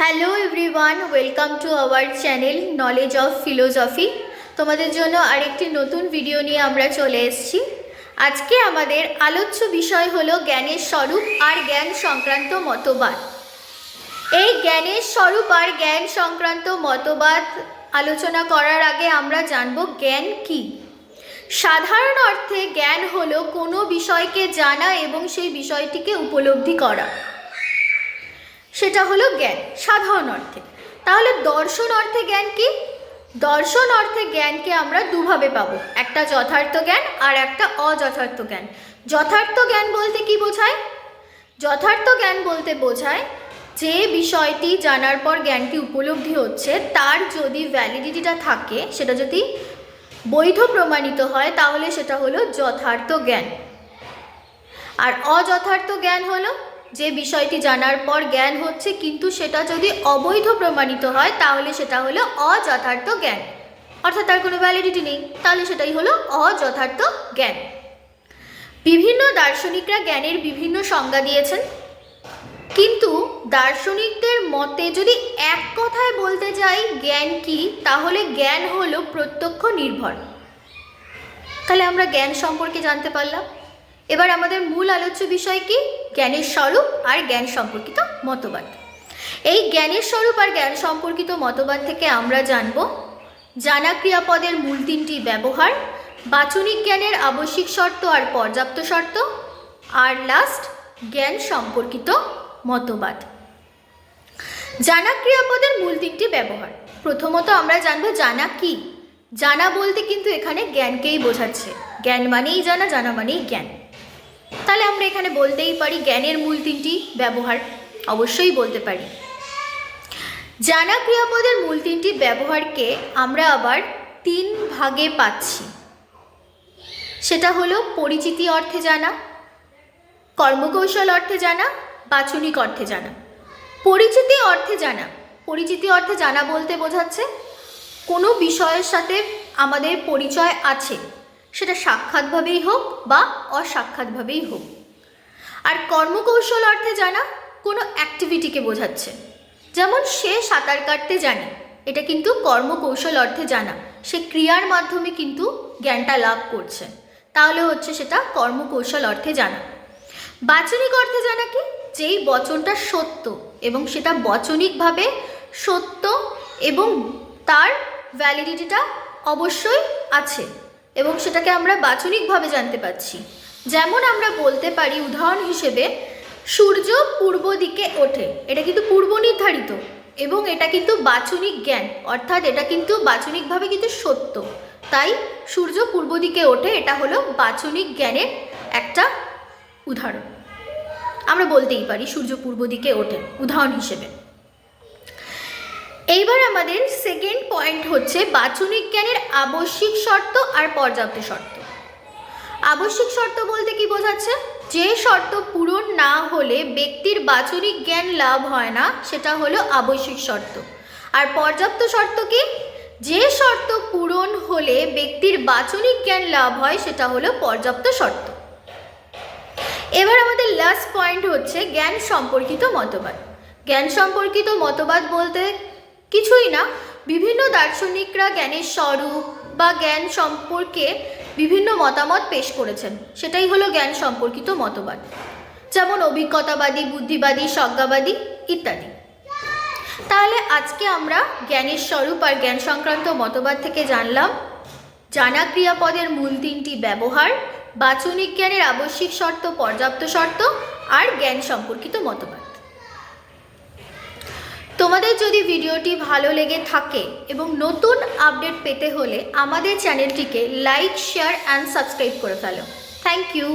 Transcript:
Hello everyone welcome to our channel knowledge of philosophy তোমাদের জন্য আরেকটি নতুন ভিডিও নিয়ে আমরা চলে এসেছি। আজকে আমাদের আলোচ্য বিষয় হলো জ্ঞানের স্বরূপ আর জ্ঞান সংক্রান্ত মতবাদ। এই জ্ঞানের স্বরূপ আর জ্ঞান সংক্রান্ত মতবাদ আলোচনা করার আগে আমরা জানব জ্ঞান কি। সাধারণ অর্থে জ্ঞান হলো কোনো বিষয়কে জানা এবং সেই বিষয়টিকে উপলব্ধি করা। সেটা হলো জ্ঞান, সাধারণ অর্থে। তাহলে দর্শন অর্থে জ্ঞান কি? দর্শন অর্থে জ্ঞানকে আমরা দুভাবে পাবো, একটা যথার্থ জ্ঞান আর একটা অযথার্থ জ্ঞান। যথার্থ জ্ঞান বলতে কি বোঝায়? যথার্থ জ্ঞান বলতে বোঝায় যে বিষয়টি জানার পর জ্ঞানটি উপলব্ধি হচ্ছে, তার যদি ভ্যালিডিটিটা থাকে, সেটা যদি বৈধ প্রমাণিত হয়, তাহলে সেটা হলো যথার্থ জ্ঞান। আর অযথার্থ জ্ঞান হলো যে বিষয়টি জানার পর জ্ঞান হচ্ছে, কিন্তু সেটা যদি অবৈধ প্রমাণিত হয়, তাহলে সেটা হলো অযথার্থ জ্ঞান। অর্থাৎ তার কোনো ভ্যালিডিটি নেই, তাহলে সেটাই হলো অযথার্থ জ্ঞান। বিভিন্ন দার্শনিকরা জ্ঞানের বিভিন্ন সংজ্ঞা দিয়েছেন, কিন্তু দার্শনিকদের মতে যদি এক কথায় বলতে যাই, জ্ঞান কি? তাহলে জ্ঞান হলো প্রত্যক্ষ নির্ভর। তাহলে আমরা জ্ঞান সম্পর্কে জানতে পারলাম। এবার আমাদের মূল আলোচ্য বিষয় কি? জ্ঞানের স্বরূপ আর জ্ঞান সম্পর্কিত মতবাদ। এই জ্ঞানের স্বরূপ আর জ্ঞান সম্পর্কিত মতবাদ থেকে আমরা জানব, জানা ক্রিয়াপদের মূল তিনটি ব্যবহার, বাচনিক জ্ঞানের আবশ্যিক শর্ত আর পর্যাপ্ত শর্ত, আর লাস্ট জ্ঞান সম্পর্কিত মতবাদ। জানা ক্রিয়াপদের মূল তিনটি ব্যবহার। প্রথমত আমরা জানব জানা কি? জানা বলতে কিন্তু এখানে জ্ঞানকেই বোঝাচ্ছে। জ্ঞান মানেই জানা জানা মানেই জ্ঞান। তাহলে আমরা এখানে বলতেই পারি জ্ঞানের মূল তিনটি ব্যবহার। অবশ্যই বলতে পারি। জানা ক্রিয়াপদের মূল তিনটি ব্যবহারকে আমরা আবার তিন ভাগে পাচ্ছি। সেটা হলো পরিচিতি অর্থে জানা, কর্মকৌশল অর্থে জানা, বাচনিক অর্থে জানা। পরিচিতি অর্থে জানা, পরিচিতি অর্থে জানা বলতে বোঝাচ্ছে কোনো বিষয়ের সাথে আমাদের পরিচয় আছে। সেটা সাক্ষাৎভাবেই হোক বা অসাক্ষাৎভাবেই হোক। আর কর্মকৌশল অর্থে জানা কোনো অ্যাক্টিভিটিকে বোঝাচ্ছে। যেমন সে সাঁতার কাটতে জানে, এটা কিন্তু কর্মকৌশল অর্থে জানা। সে ক্রিয়ার মাধ্যমে কিন্তু জ্ঞানটা লাভ করছে। তাহলে হচ্ছে সেটা কর্মকৌশল অর্থে জানা। বাচনিক অর্থে জানা কি? যেই বচনটা সত্য এবং সেটা বচনিকভাবে সত্য এবং তার ভ্যালিডিটিটা অবশ্যই আছে। এবং সেটাকে আমরা বাচনিকভাবে জানতে পারছি। যেমন আমরা বলতে পারি উদাহরণ হিসেবে, সূর্য পূর্ব দিকে ওঠে। এটা কিন্তু পূর্ব নির্ধারিত এবং এটা কিন্তু বাচনিক জ্ঞান। অর্থাৎ এটা কিন্তু বাচনিকভাবে কিন্তু সত্য। তাই সূর্য পূর্ব দিকে ওঠে, এটা হলো বাচনিক জ্ঞানের একটা উদাহরণ। আমরা বলতেই পারি সূর্য পূর্ব দিকে ওঠে, উদাহরণ হিসেবে। এইবার আমাদের সেকেন্ড পয়েন্ট হচ্ছে বাচনিক জ্ঞানের আবশ্যিক শর্ত আর পর্যাপ্ত শর্ত। আবশ্যিক শর্ত বলতে কি বোঝাচ্ছে? যে শর্ত পূরণ না হলে ব্যক্তির বাচনিক জ্ঞান লাভ হয় না, সেটা হলো আবশ্যিক শর্ত। আর পর্যাপ্ত শর্ত কি? যে শর্ত পূরণ হলে ব্যক্তির বাচনিক জ্ঞান লাভ হয়, সেটা হলো পর্যাপ্ত শর্ত। এবার আমাদের লাস্ট পয়েন্ট হচ্ছে জ্ঞান সম্পর্কিত মতবাদ। জ্ঞান সম্পর্কিত মতবাদ বলতে কিছুই না। বিভিন্ন দার্শনিকরা জ্ঞানের স্বরূপ বা জ্ঞান সম্পর্কে বিভিন্ন মতামত পেশ করেছেন। সেটাই হলো জ্ঞান সম্পর্কিত মতবাদ। যেমন অভিজ্ঞতাবাদী, বুদ্ধিবাদী, স্বজ্ঞাবাদী ইত্যাদি। তাহলে আজকে আমরা জ্ঞানের স্বরূপ আর জ্ঞান সংক্রান্ত মতবাদ থেকে জানলাম, জানা ক্রিয়াপদের মূল তিনটি ব্যবহার, বাচনিক জ্ঞানের আবশ্যিক শর্ত, পর্যাপ্ত শর্ত আর জ্ঞান সম্পর্কিত মতবাদ। তোমাদের যদি ভিডিওটি ভালো লেগে থাকে এবং নতুন আপডেট পেতে হলে আমাদের চ্যানেলটিকে লাইক, শেয়ার অ্যান্ড সাবস্ক্রাইব করে ফেলো। Thank you